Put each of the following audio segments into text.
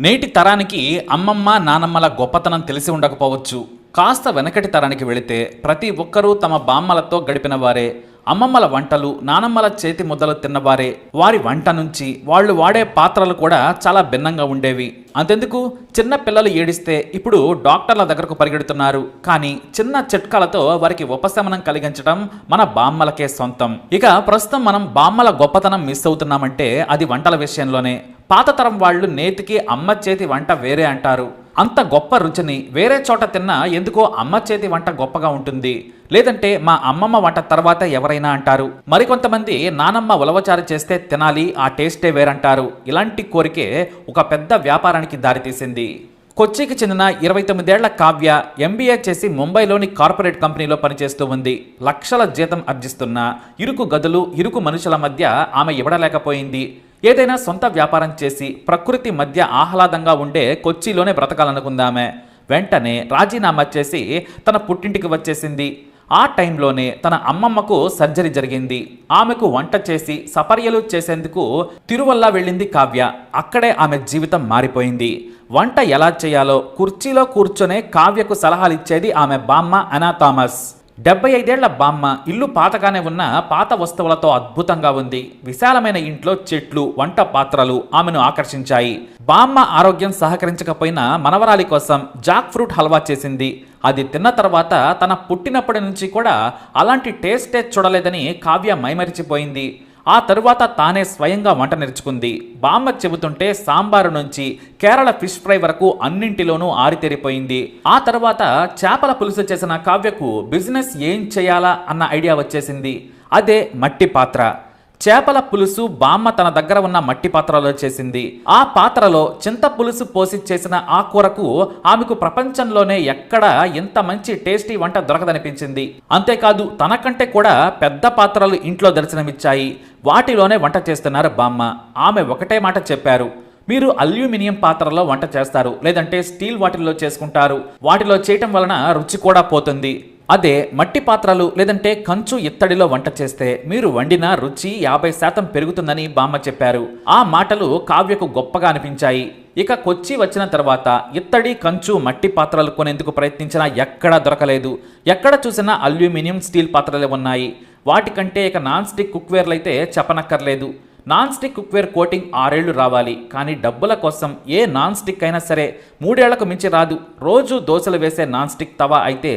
నేటి తరానికి అమ్మమ్మ నానమ్మల గొప్పతనం తెలిసి ఉండకపోవచ్చు. కాస్త వెనకటి తరానికి వెళితే ప్రతి ఒక్కరూ తమ బామ్మలతో గడిపిన వారే. అమ్మమ్మల వంటలు నానమ్మల చేతి ముద్దలు తిన్నవారే. వారి వంట నుంచి వాళ్ళు వాడే పాత్రలు కూడా చాలా భిన్నంగా ఉండేవి. అంతెందుకు? చిన్న పిల్లలు ఏడిస్తే ఇప్పుడు డాక్టర్ల దగ్గరకు పరిగెడుతున్నారు. కానీ చిన్న చిట్కాలతో వారికి ఉపశమనం కలిగించడం మన బామ్మలకే సొంతం. ఇక ప్రస్తుతం మనం బామ్మల గొప్పతనం మిస్ అవుతున్నామంటే అది వంటల విషయంలోనే. పాత తరం వాళ్ళు నేతికి అమ్మ చేతి వంట వేరే అంటారు. అంత గొప్ప రుచిని వేరే చోట తిన్నా ఎందుకో అమ్మ చేతి వంట గొప్పగా ఉంటుంది. లేదంటే మా అమ్మమ్మ వంట తర్వాత ఎవరైనా అంటారు. మరికొంతమంది నానమ్మ ఉలవచారు చేస్తే తినాలి ఆ టేస్టే వేరంటారు. ఇలాంటి కోరికే ఒక పెద్ద వ్యాపారానికి దారితీసింది. కొచ్చికి చెందిన ఇరవై తొమ్మిదేళ్ళ కావ్య ఎంబీఏ చేసి ముంబైలోని కార్పొరేట్ కంపెనీలో పనిచేస్తూ ఉంది. లక్షల జీతం అర్జిస్తున్న ఇరుకు గదులు ఇరుకు మనుషుల మధ్య ఆమె ఇవ్వడలేకపోయింది. ఏదైనా సొంత వ్యాపారం చేసి ప్రకృతి మధ్య ఆహ్లాదంగా ఉండే కొచ్చిలోనే బ్రతకాలనుకుందామే. వెంటనే రాజీనామా చేసి తన పుట్టింటికి వచ్చేసింది. ఆ టైంలోనే తన అమ్మమ్మకు సర్జరీ జరిగింది. ఆమెకు వంట చేసి సపర్యలు చేసేందుకు తిరువల్ల వెళ్ళింది కావ్య. అక్కడే ఆమె జీవితం మారిపోయింది. వంట ఎలా చేయాలో కుర్చీలో కూర్చొనే కావ్యకు సలహాలు ఇచ్చేది ఆమె బామ్మ అనా థామస్. డెబ్బై ఐదేళ్ళ బామ్మ ఇల్లు పాతగానే ఉన్న పాత వస్తువులతో అద్భుతంగా ఉంది. విశాలమైన ఇంట్లో చెట్లు వంట పాత్రలు ఆమెను ఆకర్షించాయి. బామ్మ ఆరోగ్యం సహకరించకపోయినా మనవరాలి కోసం జాక్ ఫ్రూట్ హల్వా చేసింది. అది తిన్న తర్వాత తన పుట్టినప్పటి నుంచి కూడా అలాంటి టేస్టే చూడలేదని కావ్య మైమరిచిపోయింది. ఆ తరువాత తానే స్వయంగా వంట నేర్చుకుంది. బామ్మ చెబుతుంటే సాంబారు నుంచి కేరళ ఫిష్ ఫ్రై వరకు అన్నింటిలోనూ ఆరితేరిపోయింది. ఆ తర్వాత చేపల పులుసు చేసిన కావ్యకు బిజినెస్ ఏం చేయాలా అన్న ఐడియా వచ్చేసింది. అదే మట్టి పాత్ర. చేపల పులుసు బామ్మ తన దగ్గర ఉన్న మట్టి పాత్రలో చేసింది. ఆ పాత్రలో చింత పులుసు పోసి చేసిన ఆ కూరకు ఆమెకు ప్రపంచంలోనే ఎక్కడ ఇంత మంచి టేస్టీ వంట దొరకదనిపించింది. అంతేకాదు తనకంటే కూడా పెద్ద పాత్రలు ఇంట్లో దర్శనమిచ్చాయి. వాటిలోనే వంట చేస్తున్నారు బామ్మ. ఆమె ఒకటే మాట చెప్పారు. మీరు అల్యూమినియం పాత్రలో వంట చేస్తారు లేదంటే స్టీల్ వాటిల్లో చేసుకుంటారు. వాటిలో చేయటం వలన రుచి కూడా పోతుంది. అదే మట్టి పాత్రలు లేదంటే కంచు ఇత్తడిలో వంట చేస్తే మీరు వండిన రుచి యాభై శాతం పెరుగుతుందని బామ్మ చెప్పారు. ఆ మాటలు కావ్యకు గొప్పగా అనిపించాయి. ఇక కొచ్చి వచ్చిన తర్వాత ఇత్తడి కంచు మట్టి పాత్రలు కొనేందుకు ప్రయత్నించినా ఎక్కడా దొరకలేదు. ఎక్కడ చూసినా అల్యూమినియం స్టీల్ పాత్రలే ఉన్నాయి. వాటికంటే ఇక నాన్ స్టిక్ కుక్వేర్లు అయితే చెప్పనక్కర్లేదు. నాన్ స్టిక్ కుక్వేర్ కోటింగ్ ఆరేళ్ళు రావాలి కానీ డబ్బుల కోసం ఏ నాన్ స్టిక్ అయినా సరే మూడేళ్ళకు మించి రాదు. రోజు దోశలు వేసే నాన్ స్టిక్ తవా అయితే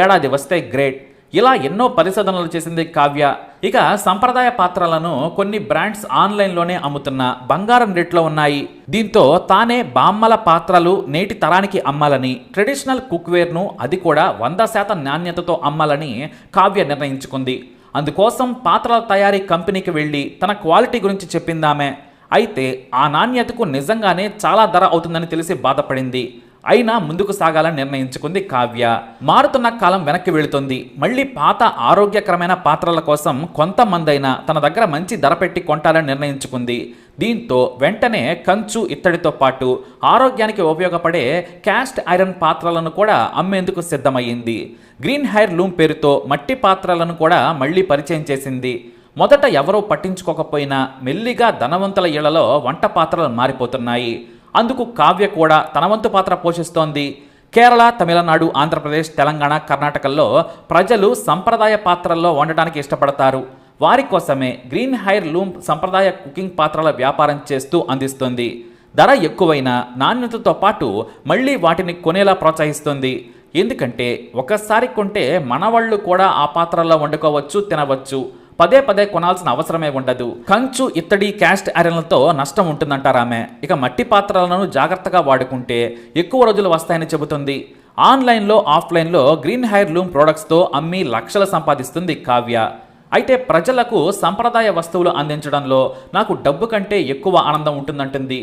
ఏడాది వస్తే గ్రేట్. ఇలా ఎన్నో పరిశోధనలు చేసింది కావ్య. ఇక సంప్రదాయ పాత్రలను కొన్ని బ్రాండ్స్ ఆన్లైన్లోనే అమ్ముతున్న బంగారం రేట్లో ఉన్నాయి. దీంతో తానే బామ్మల పాత్రలు నేటి తరానికి అమ్మాలని ట్రెడిషనల్ కుక్వేర్ను అది కూడా వంద శాతం నాణ్యతతో అమ్మాలని కావ్య నిర్ణయించుకుంది. అందుకోసం పాత్రల తయారీ కంపెనీకి వెళ్ళి తన క్వాలిటీ గురించి చెప్పిందామె. అయితే ఆ నాణ్యతకు నిజంగానే చాలా ధర అవుతుందని తెలిసి బాధపడింది. అయినా ముందుకు సాగాలని నిర్ణయించుకుంది కావ్య. మారుతున్న కాలం వెనక్కి వెళుతుంది. మళ్ళీ పాత ఆరోగ్యకరమైన పాత్రల కోసం కొంతమందైనా తన దగ్గర మంచి ధర పెట్టి కొంటాలని నిర్ణయించుకుంది. దీంతో వెంటనే కంచు ఇత్తడితో పాటు ఆరోగ్యానికి ఉపయోగపడే క్యాస్ట్ ఐరన్ పాత్రలను కూడా అమ్మేందుకు సిద్ధమయ్యింది. గ్రీన్ హెయిర్ లూమ్ పేరుతో మట్టి పాత్రలను కూడా మళ్ళీ పరిచయం చేసింది. మొదట ఎవరూ పట్టించుకోకపోయినా మెల్లిగా ధనవంతుల ఇళ్ళలో వంట పాత్రలు మారిపోతున్నాయి. అందుకు కావ్య కూడా తన వంతు పాత్ర పోషిస్తోంది. కేరళ తమిళనాడు ఆంధ్రప్రదేశ్ తెలంగాణ కర్ణాటకల్లో ప్రజలు సంప్రదాయ పాత్రల్లో వండటానికి ఇష్టపడతారు. వారి కోసమే గ్రీన్ హైర్ లూమ్ సంప్రదాయ కుకింగ్ పాత్రల వ్యాపారం చేస్తూ అందిస్తుంది. ధర ఎక్కువైన నాణ్యతతో పాటు మళ్ళీ వాటిని కొనేలా ప్రోత్సహిస్తుంది. ఎందుకంటే ఒకసారి కొంటే మనవాళ్ళు కూడా ఆ పాత్రల్లో వండుకోవచ్చు తినవచ్చు. పదే పదే కొనాల్సిన అవసరమే ఉండదు. కంచు ఇత్తడి క్యాస్ట్ ఐరన్లతో నష్టం ఉంటుందంటారామె ఇక మట్టి పాత్రలను జాగ్రత్తగా వాడుకుంటే ఎక్కువ రోజులు వస్తాయని చెబుతుంది. ఆన్లైన్లో ఆఫ్లైన్లో గ్రీన్ హెయిర్ లూమ్ ప్రోడక్ట్స్తో అమ్మి లక్షలు సంపాదిస్తుంది కావ్య. అయితే ప్రజలకు సంప్రదాయ వస్తువులు అందించడంలో నాకు డబ్బు కంటే ఎక్కువ ఆనందం ఉంటుందంటుంది.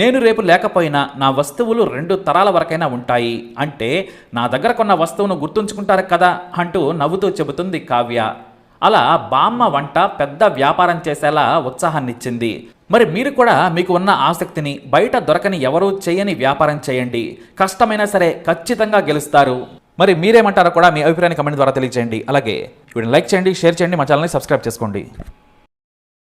నేను రేపు లేకపోయినా నా వస్తువులు రెండు తరాల వరకైనా ఉంటాయి. అంటే నా దగ్గర కొన్న వస్తువును గుర్తుంచుకుంటారు కదా అంటూ నవ్వుతూ చెబుతుంది కావ్య. అలా బామ్మ వంట పెద్ద వ్యాపారం చేసేలా ఉత్సాహాన్నిచ్చింది. మరి మీరు కూడా మీకు ఉన్న ఆసక్తిని బయట దొరకని ఎవరూ చేయని వ్యాపారం చేయండి. కష్టమైనా సరే ఖచ్చితంగా గెలుస్తారు. మరి మీరేమంటారో కూడా మీ అభిప్రాయాన్ని కమెంట్ ద్వారా తెలియజేయండి అలాగే వీడిని లైక్ చేయండి షేర్ చేయండి మా ఛానల్ని సబ్స్క్రైబ్ చేసుకోండి.